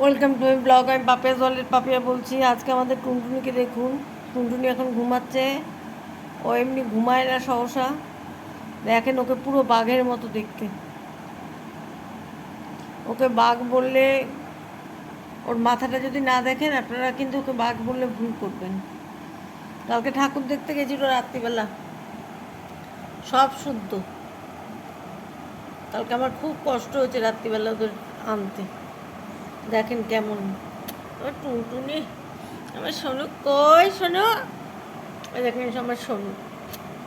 Welcome to blog, আমি পাপিয়া জলের পাপিয়া বলছি। আজকে আমাদের টুনটুনিকে দেখুন। টুনটুনি এখন ঘুমাচ্ছে। ও এমনি ঘুমায় না সহসা। দেখেন ওকে পুরো বাঘের মতো দেখতে। ওকে বাঘ বললে ওর মাথাটা যদি না দেখেন, আপনারা কিন্তু ওকে বাঘ বললে ভুল করবেন। কালকে ঠাকুর দেখতে গেছিল রাত্রিবেলা। সব শুদ্ধ। কালকে আমার খুব কষ্ট হয়েছে রাত্রিবেলা ওদের আনতে। দেখেন কেমন। আমার টুনটুনি, আমার শোনো কই শোনো দেখেন আমার শোনো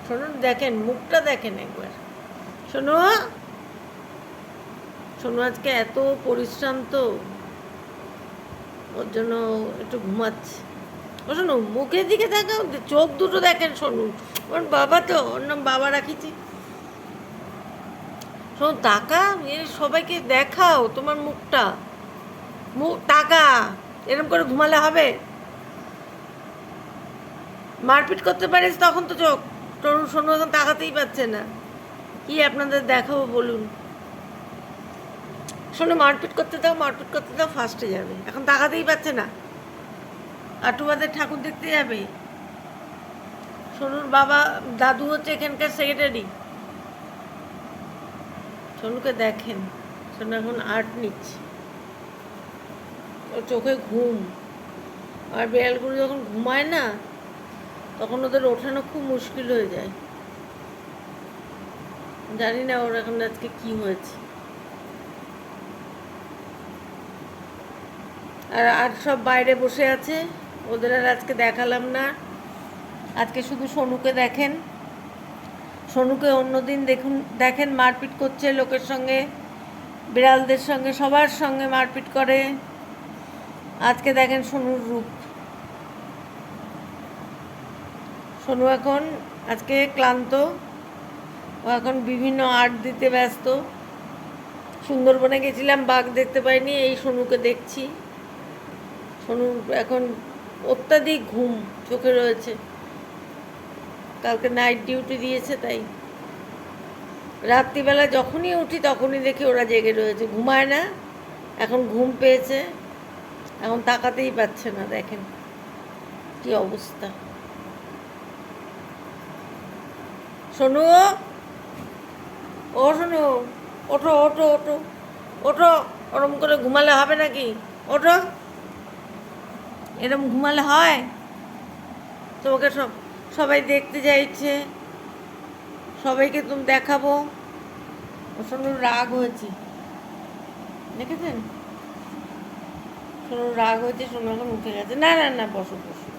শোনো দেখেন, মুখটা দেখেন একবার। শোনো শোনো আজকে এত পরিশ্রান্ত। ওর জন্য একটু ঘুমাচ্ছে। ও শোনো মুখের দিকে দেখাও চোখ দুটো দেখেন শোনো ওর বাবা তো, ওর নাম বাবা রাখিছি। শোনো টাকা এ সবাইকে দেখাও তোমার মুখটা। মুখ টাকা এরকম করে ঘুমালে হবে? মারপিট করতে পারিস তখন তো চোখ। তরুণ শোনো এখন তাকাতেই পাচ্ছে না। কি আপনাদের দেখাবো বলুন? শোনো, মারপিট করতে দাও, মারপিট করতে দাও ফার্স্টে যাবে। এখন তাকাতেই পাচ্ছে না। আটু বাদের ঠাকুর দেখতে যাবে। সোনুর বাবা, দাদু হচ্ছে এখানকার সেক্রেটারি সোনুকে দেখেন। সোনু এখন আর্ট নিচ্ছে। চোখে ঘুম। আর বিড়ালগুলো যখন ঘুমায় না, তখন ওদের ওঠানো খুব মুশকিল হয়ে যায়। জানি না ওর এখন আজকে কি হয়েছে। আর আর সব বাইরে বসে আছে। ওদের আর আজকে দেখালাম না। আজকে শুধু সোনুকে দেখেন। সোনুকে অন্যদিন দেখুন, দেখেন, মারপিট করছে লোকের সঙ্গে, বিড়ালদের সঙ্গে, সবার সঙ্গে মারপিট করে। আজকে দেখেন সোনুর রূপ। সোনু এখন আজকে ক্লান্ত। ও এখন বিভিন্ন আর্ট দিতে ব্যস্ত। সুন্দরবনে গেছিলাম, বাঘ দেখতে পাইনি, এই সোনুকে দেখছি। সোনু এখন অত্যাধিক ঘুম চোখে রয়েছে। কালকে নাইট ডিউটি দিয়েছে তাই। রাত্রিবেলা যখনই উঠি তখনই দেখি ওরা জেগে রয়েছে। ঘুমায় না, এখন ঘুম পেয়েছে। এখন তাকাতেই পাচ্ছে না, দেখেন কি অবস্থা। শোনো ও শোনো ওঠো ওঠো ওঠো ওঠো, ওরম করে ঘুমালে হবে নাকি? ওঠো। এরম ঘুমালে হয়? তোমাকে সব, সবাই দেখতে চাইছে সবাইকে তুমি দেখাবো। শোনো রাগ হয়েছি। দেখেছেন? শোনো রাগ হয়েছে এখন উঠে গেছে। না না না, বসো বসো।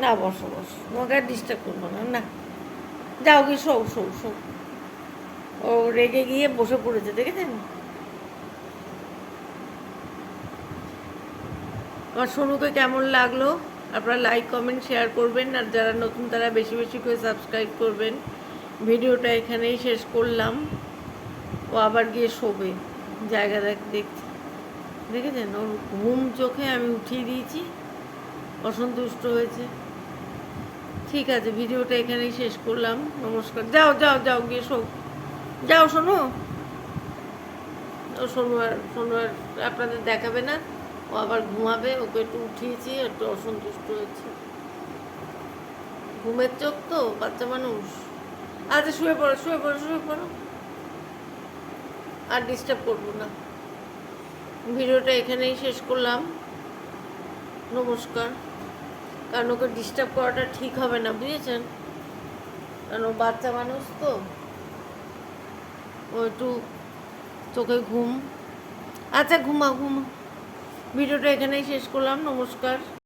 না, বসো বসো। তোমাকে আর ডিস্টার্ব করব না না। যাও গিয়ে শো শো শো ও রেগে গিয়ে বসে পড়েছে, দেখেছেন? আমার সোনুকে কেমন লাগল? আপনারা লাইক কমেন্ট শেয়ার করবেন। আর যারা নতুন, তারা বেশি বেশি করে সাবস্ক্রাইব করবেন। ভিডিওটা এখানেই শেষ করলাম। ও আবার গিয়ে শোবে। জায়গা দেখ দেখছি। দেখেছেন? ওর ঘুম চোখে আমি উঠিয়ে দিয়েছি। অসন্তুষ্ট হয়েছে। ঠিক আছে, ভিডিওটা এখানেই শেষ করলাম। নমস্কার। যাও যাও যাও, গিয়ে শোক যাও শোনো ও শোনো আর শোনো আর আপনাদের দেখাবে না। ও আবার ঘুমাবে। ওকে একটু উঠিয়েছি, একটু অসন্তুষ্ট হয়েছে। ঘুমের চোখ তো, বাচ্চা মানুষ। আচ্ছা শুয়ে পড়ো শুয়ে পড়ো শুয়ে পড়ো। আর ডিস্টার্ব করব না। ভিডিওটা এখানেই শেষ করলাম। নমস্কার। কারণ ওকে ডিস্টার্ব করাটা ঠিক হবে না, বুঝেছেন? কারণ ও বাচ্চা মানুষ তো। ও একটু চোখে ঘুম। আচ্ছা ঘুমা ঘুমা ভিডিওটা এখানেই শেষ করলাম। নমস্কার।